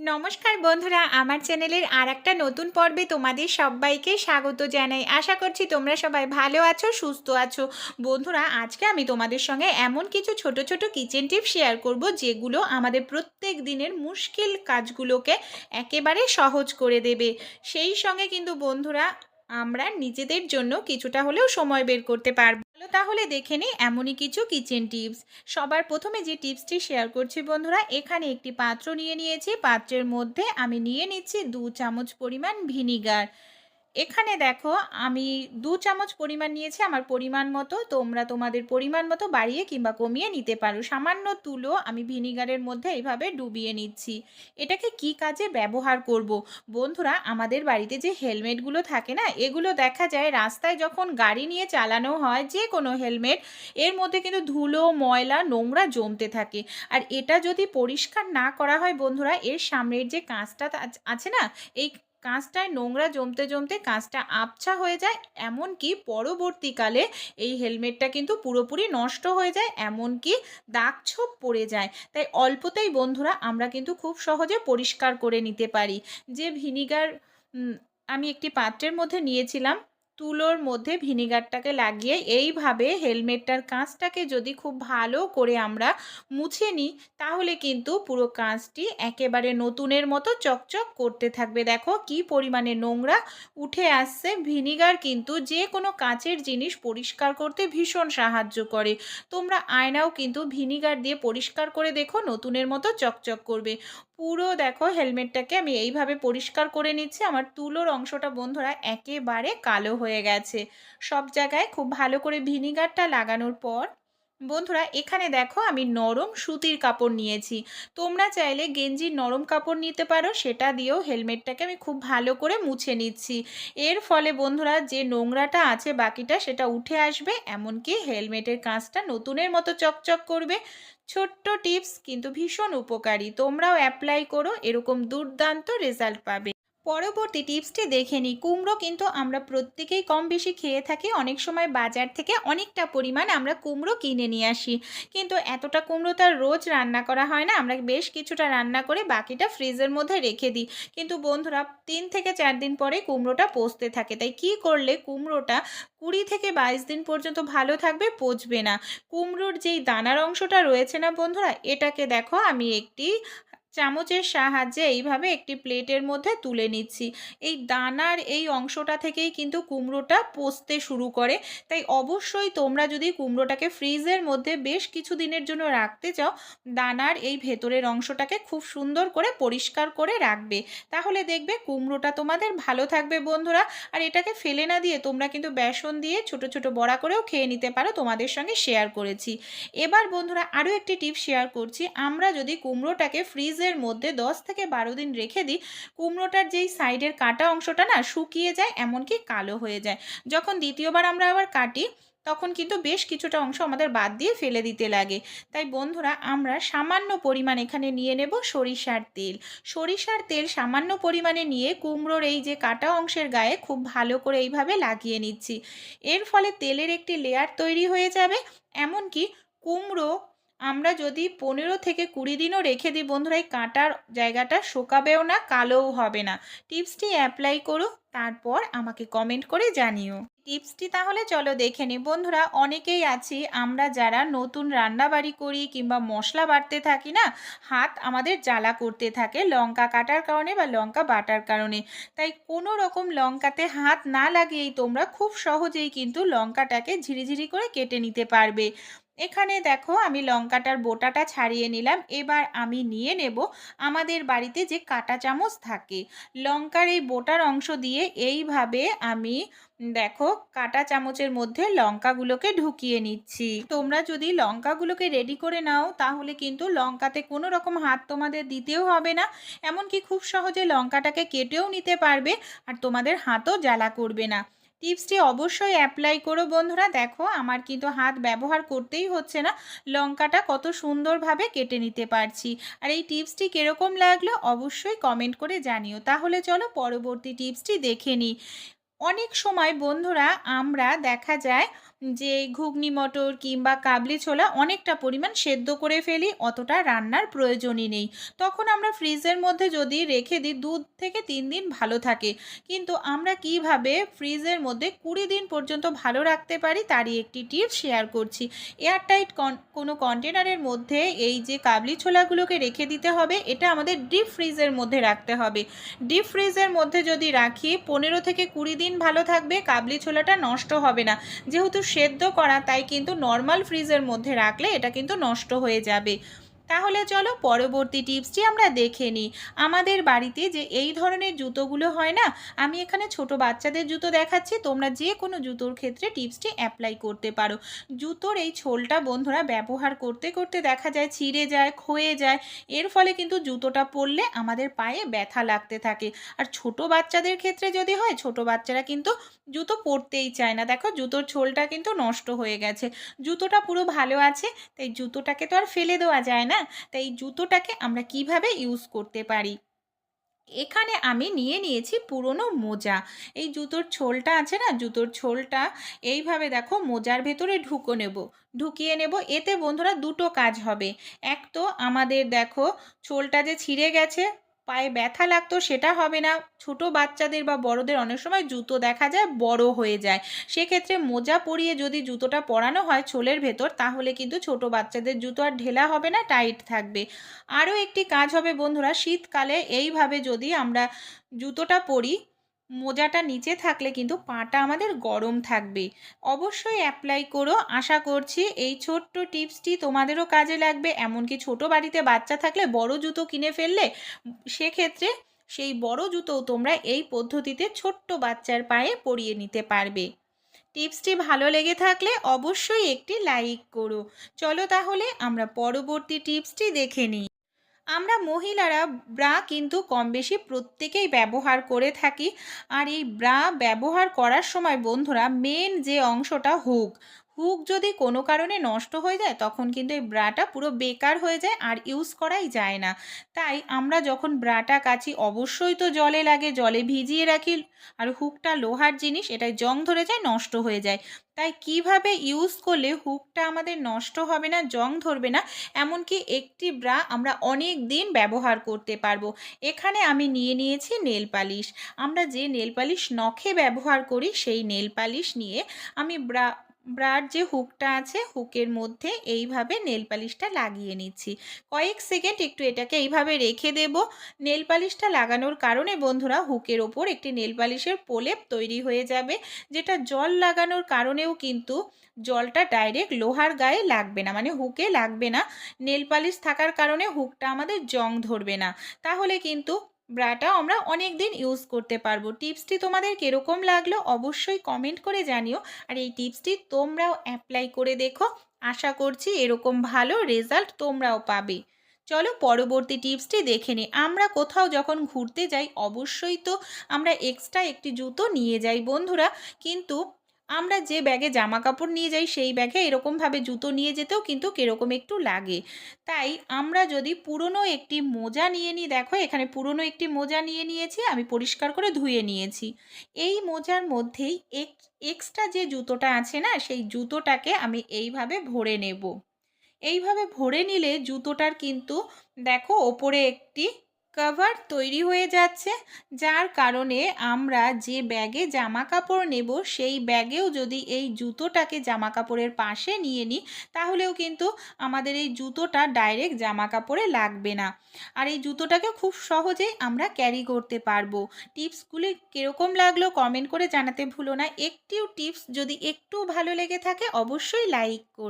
নমস্কার বন্ধুরা, আমার চ্যানেলের আর একটা নতুন পর্বে তোমাদের সবাইকে স্বাগত জানাই। আশা করছি তোমরা সবাই ভালো আছো, সুস্থ আছো। বন্ধুরা, আজকে আমি তোমাদের সঙ্গে এমন কিছু ছোট ছোট কিচেন টিপ শেয়ার করব, যেগুলো আমাদের প্রত্যেক দিনের মুশকিল কাজগুলোকে একেবারে সহজ করে দেবে। সেই সঙ্গে কিন্তু বন্ধুরা, আমরা নিজেদের জন্য কিছুটা হলেও সময় বের করতে পারব। তাহলে দেখে নিই এমনই কিছু কিচেন টিপস সবার প্রথমে যে টিপসটি শেয়ার করছি বন্ধুরা, এখানে একটি পাত্র নিয়ে নিয়েছি। পাত্রের মধ্যে আমি নিয়ে নিচ্ছি দু চামচ পরিমাণ ভিনিগার এখানে দেখো আমি দু চামচ পরিমাণ নিয়েছি, আমার পরিমাণ মতো, তোমরা তোমাদের পরিমাণ মতো বাড়িয়ে কিংবা কমিয়ে নিতে পারো। সামান্য তুলো আমি ভিনিগারের মধ্যে এইভাবে ডুবিয়ে নিচ্ছি। এটাকে কি কাজে ব্যবহার করব। বন্ধুরা, আমাদের বাড়িতে যে হেলমেটগুলো থাকে না, এগুলো দেখা যায় রাস্তায় যখন গাড়ি নিয়ে চালানো হয়, যে কোনো হেলমেট, এর মধ্যে কিন্তু ধুলো, ময়লা, নোংরা জমতে থাকে। আর এটা যদি পরিষ্কার না করা হয় বন্ধুরা, এর সামনের যে কাঁচটা আছে না, এই কাঁচটায় নোংরা জমতে জমতে কাঁচটা আবছা হয়ে যায়, এমনকি পরবর্তীকালে এই হেলমেটটা কিন্তু পুরোপুরি নষ্ট হয়ে যায়, এমনকি দাগ ছোপ পড়ে যায়। তাই অল্পতেই বন্ধুরা আমরা কিন্তু খুব সহজে পরিষ্কার করে নিতে পারি। যে ভিনিগার আমি একটি পাত্রের মধ্যে নিয়েছিলাম তুলোর মধ্যে ভিনিগারটাকে লাগিয়ে এইভাবে হেলমেটটার কাঁচটাকে যদি খুব ভালো করে আমরা মুছে নিই, তাহলে কিন্তু পুরো কাঁচটি একেবারে নতুনের মতো চকচক করতে থাকবে। দেখো কি পরিমাণে নোংরা উঠে আসছে। ভিনিগার কিন্তু যে কোনো কাঁচের জিনিস পরিষ্কার করতে ভীষণ সাহায্য করে। তোমরা আয়নাও কিন্তু ভিনিগার দিয়ে পরিষ্কার করে দেখো, নতুনের মতো চকচক করবে। পুরো দেখো হেলমেটটাকে আমি এইভাবে পরিষ্কার করে নিচ্ছি। আমার তুলোর অংশটা বন্ধুরা একেবারে কালো হয়ে গেছে। সব জায়গায় খুব ভালো করে ভিনিগারটা লাগানোর পর, বন্ধুরা এখানে দেখো আমি নরম সুতির কাপড় নিয়েছি। তোমরা চাইলে গেঞ্জির নরম কাপড় নিতে পারো, সেটা দিয়েও হেলমেটটাকে আমি খুব ভালো করে মুছে নিচ্ছি। এর ফলে বন্ধুরা যে নোংরাটা আছে বাকিটা সেটা উঠে আসবে, এমনকি হেলমেটের কাঁচটা নতুনের মতো চকচক করবে। ছোট্ট টিপস, কিন্তু ভীষণ উপকারী। তোমরাও অ্যাপ্লাই করো, এরকম দুর্দান্ত রেজাল্ট পাবে। পরবর্তী টিপসটি দেখে নিই। কুমড়ো কিন্তু আমরা প্রত্যেকেই কম বেশি খেয়ে থাকি। অনেক সময় বাজার থেকে অনেকটা পরিমাণ আমরা কুমড়ো কিনে নিয়ে আসি। কিন্তু এতটা কুমড়ো তার রোজ রান্না করা হয় না। আমরা বেশ কিছুটা রান্না করে বাকিটা ফ্রিজের মধ্যে রেখে দিই। কিন্তু বন্ধুরা, তিন থেকে চার দিন পরে কুমড়োটা পচতে থাকে। তাই কি করলে কুমড়োটা কুড়ি থেকে বাইশ দিন পর্যন্ত ভালো থাকবে, পচবে না। কুমড়োর যেই দানার অংশটা রয়েছে না বন্ধুরা, এটাকে দেখো, আমি একটি চামচের সাহায্যে এইভাবে একটি প্লেটের মধ্যে তুলে নিচ্ছি। এই দানার এই অংশটা থেকেই কিন্তু কুমড়োটা পচতে শুরু করে। তাই অবশ্যই তোমরা যদি কুমড়োটাকে ফ্রিজের মধ্যে বেশ কিছু দিনের জন্য রাখতে চাও, দানার এই ভেতরের অংশটাকে খুব সুন্দর করে পরিষ্কার করে রাখবে। তাহলে দেখবে কুমড়োটা তোমাদের ভালো থাকবে বন্ধুরা। আর এটাকে ফেলে না দিয়ে তোমরা কিন্তু বেসন দিয়ে ছোট ছোট বড়া করেও খেয়ে নিতে পারো, তোমাদের সঙ্গে শেয়ার করেছি। এবার বন্ধুরা আরও একটি টিপ শেয়ার করছি। আমরা যদি কুমড়োটাকে ফ্রিজের মধ্যে দশ থেকে বারো দিন রেখে দিই। কুমড়োটার যেই সাইডের কাটা অংশটা না শুকিয়ে যায়, এমনকি কালো হয়ে যায়। যখন দ্বিতীয়বার আমরা আবার কাটি, তখন কিন্তু বেশ কিছুটা অংশ আমাদের বাদ দিয়ে ফেলে দিতে লাগে। তাই বন্ধুরা, আমরা সামান্য পরিমাণ এখানে নিয়ে নেব সরিষার তেল। সরিষার তেল সামান্য পরিমাণে নিয়ে কুমড়োর এই যে কাটা অংশের গায়ে খুব ভালো করে এইভাবে লাগিয়ে নিচ্ছি। এর ফলে তেলের একটি লেয়ার তৈরি হয়ে যাবে। এমনকি কুমড়ো আমরা যদি পনেরো থেকে কুড়ি দিনও রেখে দিই, বন্ধুরা, এই কাঁটার জায়গাটা শোকাবেও না, কালোও হবে না। টিপসটি অ্যাপ্লাই করো, তারপর আমাকে কমেন্ট করে জানিও। টিপসটি তাহলে চলো দেখে নিই। বন্ধুরা, অনেকেই আছি, আমরা যারা নতুন রান্নাবাড়ি করি কিংবা মশলা বাটতে থাকি না, হাত আমাদের জ্বালা করতে থাকে লঙ্কা কাটার কারণে বা লঙ্কা বাটার কারণে। তাই কোনো রকম লঙ্কাতে হাত না লাগিয়েই তোমরা খুব সহজেই কিন্তু লঙ্কাটাকে ঝিরিঝিরি করে কেটে নিতে পারবে। এখানে দেখো আমি লঙ্কাটার বোটাটা ছাড়িয়ে নিলাম। এবার আমি নিয়ে নেব আমাদের বাড়িতে যে কাটা চামচ থাকে। লঙ্কার এই বোটার অংশ দিয়ে এইভাবে আমি দেখো কাটা চামচের মধ্যে লঙ্কাগুলোকে ঢুকিয়ে নিচ্ছি। তোমরা যদি লঙ্কাগুলোকে রেডি করে নাও তাহলে কিন্তু লঙ্কাতে কোনো রকম হাত তোমাদের দিতেও হবে না। এমনকি খুব সহজে লঙ্কাটাকে কেটেও নিতে পারবে আর তোমাদের হাতও জ্বালা করবে না। টিপসটি অবশ্যই অ্যাপ্লাই করো। বন্ধুরা, দেখো আমার কিন্তু হাত ব্যবহার করতেই হচ্ছে না। লঙ্কাটা কত সুন্দরভাবে কেটে নিতে পারছি। আর এই টিপসটি কীরকম লাগল অবশ্যই কমেন্ট করে জানিও। তাহলে চলো পরবর্তী টিপসটি দেখে নিই। অনেক সময় বন্ধুরা, আমরা দেখা যায় যে ঘুগনি মটর কিংবা কাবলি ছোলা অনেকটা পরিমাণ সেদ্ধ করে ফেলি, অতটা রান্নার প্রয়োজনই নেই। তখন আমরা ফ্রিজের মধ্যে যদি রেখে দিই দু থেকে তিন দিন ভালো থাকে। কিন্তু আমরা কীভাবে ফ্রিজের মধ্যে কুড়ি দিন পর্যন্ত ভালো রাখতে পারি, তারই একটি টিপস শেয়ার করছি। এয়ারটাইট কোনো কন্টেনারের মধ্যে এই যে কাবলি ছোলাগুলোকে রেখে দিতে হবে, এটা আমাদের ডিপ ফ্রিজের মধ্যে রাখতে হবে। ডিপ ফ্রিজের মধ্যে যদি রাখি, পনেরো থেকে কুড়ি দিন ভালো থাকবে, কাবলি ছোলাটা নষ্ট হবে না। যেহেতু সেদ্ধ করা তাই কিন্তু নর্মাল ফ্রিজের মধ্যে রাখলে এটা কিন্তু নষ্ট হয়ে যাবে। তাহলে চলো পরবর্তী টিপসটি আমরা দেখে নিই। আমাদের বাড়িতে যে এই ধরনের জুতোগুলো হয় না, আমি এখানে ছোট বাচ্চাদের জুতো দেখাচ্ছি, তোমরা যে কোনো জুতোর ক্ষেত্রে টিপসটি অ্যাপ্লাই করতে পারো। জুতোর এই ছোলটা বন্ধুরা ব্যবহার করতে করতে দেখা যায় ছিঁড়ে যায়, ক্ষয়ে যায়, এর ফলে কিন্তু জুতোটা পরলে আমাদের পায়ে ব্যথা লাগতে থাকে। আর ছোট বাচ্চাদের ক্ষেত্রে যদি হয়, ছোট বাচ্চারা কিন্তু জুতো পরতেই চায় না। দেখো, জুতোর ছোলটা কিন্তু নষ্ট হয়ে গেছে। জুতোটা পুরো ভালো আছে, তাই জুতোটাকে তো আর ফেলে দেওয়া যায় না। তাই এই জুতোটাকে আমরা কীভাবে ইউজ করতে পারি? এখানে আমি নিয়ে নিয়েছি পুরনো মোজা। এই জুতোর ছোলটা আছে না? জুতোর ছোলটা এইভাবে দেখো মোজার ভেতরে ঢুকো নেব। ঢুকিয়ে নেব। এতে বন্ধুরা দুটো কাজ হবে। এক তো আমাদের দেখো ছোলটা যে ছিঁড়ে গেছে পায়ে ব্যথা লাগতো, সেটা হবে না। ছোট বাচ্চাদের বা বড়দের অনেক সময় জুতো দেখা যায় বড় হয়ে যায়। সেক্ষেত্রে মোজা পরিয়ে যদি জুতোটা পরানো হয় ছোলের ভেতর, তাহলে কিন্তু ছোট বাচ্চাদের জুতো আর ঢেলা হবে না, টাইট থাকবে। আরও একটি কাজ হবে বন্ধুরা, শীতকালে এইভাবে যদি আমরা জুতোটা পরি মোজাটা নিচে থাকলে কিন্তু পাটা আমাদের গরম থাকবে। অবশ্যই অ্যাপ্লাই করো। আশা করছি এই ছোট্ট টিপসটি তোমাদেরও কাজে লাগবে। এমনকি ছোট বাড়িতে বাচ্চা থাকলে বড় জুতো কিনে ফেললে সেক্ষেত্রে সেই বড় জুতোও তোমরা এই পদ্ধতিতে ছোট্ট বাচ্চার পায়ে পরিয়ে নিতে পারবে। টিপসটি ভালো লেগে থাকলে অবশ্যই একটি লাইক করো। চলো তাহলে আমরা পরবর্তী টিপসটি দেখে নিই। আমরা মহিলারা ব্রা কিন্তু কম বেশি প্রত্যেকেই ব্যবহার করে থাকি। আর এই ব্রা ব্যবহার করার সময় বন্ধুরা মেন যে অংশটা হুক হুক যদি কোনো কারণে নষ্ট হয়ে যায়, তখন কিন্তু এই ব্রাটা পুরো বেকার হয়ে যায় আর ইউজ করাই যায় না। তাই আমরা যখন ব্রাটা কাছি অবশ্যই তো জলে লাগে, জলে ভিজিয়ে রাখি আর হুকটা লোহার জিনিস, এটাই জং ধরে যায়, নষ্ট হয়ে যায়। তাই কীভাবে ইউজ করলে হুকটা আমাদের নষ্ট হবে না, জং ধরবে না, এমনকি একটি ব্রা আমরা অনেক দিন ব্যবহার করতে পারব। এখানে আমি নিয়ে নিয়েছি নেল পালিশ। আমরা যে নেল পালিশ নখে ব্যবহার করি, সেই নেল পালিশ নিয়ে আমি ব্রা ব্রার যে হুকটা আছে, হুকের মধ্যে এইভাবে নেল পালিশটা লাগিয়ে নিচ্ছি। কয়েক সেকেন্ড একটু এটাকে এইভাবে রেখে দেব। নেল পালিশটা লাগানোর কারণে বন্ধুরা হুকের ওপর একটি নেল পালিশের প্রলেপ তৈরি হয়ে যাবে, যেটা জল লাগানোর কারণেও কিন্তু জলটা ডাইরেক্ট লোহার গায়ে লাগবে না মানে হুকে লাগবে না। নেল পালিশ থাকার কারণে হুকটা আমাদের জং ধরবে না। তাহলে কিন্তু ব্রাটা আমরা অনেক দিন ইউজ করতে পারব। টিপসটি তোমাদের কীরকম লাগল অবশ্যই কমেন্ট করে জানিও। আর এই টিপসটি তোমরাও অ্যাপ্লাই করে দেখো। আশা করছি এরকম ভালো রেজাল্ট তোমরাও পাবে। চলো পরবর্তী টিপসটি দেখে নিই আমরা কোথাও যখন ঘুরতে যাই, অবশ্যই তো আমরা এক্সট্রা একটি জুতো নিয়ে যাই বন্ধুরা। কিন্তু আমরা যে ব্যাগে জামা কাপড় নিয়ে যাই, সেই ব্যাগে এরকমভাবে জুতো নিয়ে যেতেও কিন্তু কীরকম একটু লাগে। তাই আমরা যদি পুরনো একটি মোজা নিয়ে নিই, দেখো এখানে পুরনো একটি মোজা নিয়ে নিয়েছি, আমি পরিষ্কার করে ধুয়ে নিয়েছি। এই মোজার মধ্যেই এক এক্সট্রা যে জুতোটা আছে না, সেই জুতোটাকে আমি এইভাবে ভরে নেব। এইভাবে ভরে নিলে জুতোটার কিন্তু, দেখো ওপরে একটি কভার তৈরি হয়ে যাচ্ছে, যার কারণে আমরা যে ব্যাগে জামা কাপড় নেব, সেই ব্যাগেও যদি এই জুতোটাকে জামা কাপড়ের পাশে নিয়ে নিই, তাহলেও কিন্তু আমাদের এই জুতোটা ডাইরেক্ট জামা কাপড়ে লাগবে না। আর এই জুতোটাকে খুব সহজেই আমরা ক্যারি করতে পারব। টিপসগুলি কীরকম লাগল কমেন্ট করে জানাতে ভুলো না। একটিও টিপস যদি একটু ভালো লেগে থাকে, অবশ্যই লাইক করো।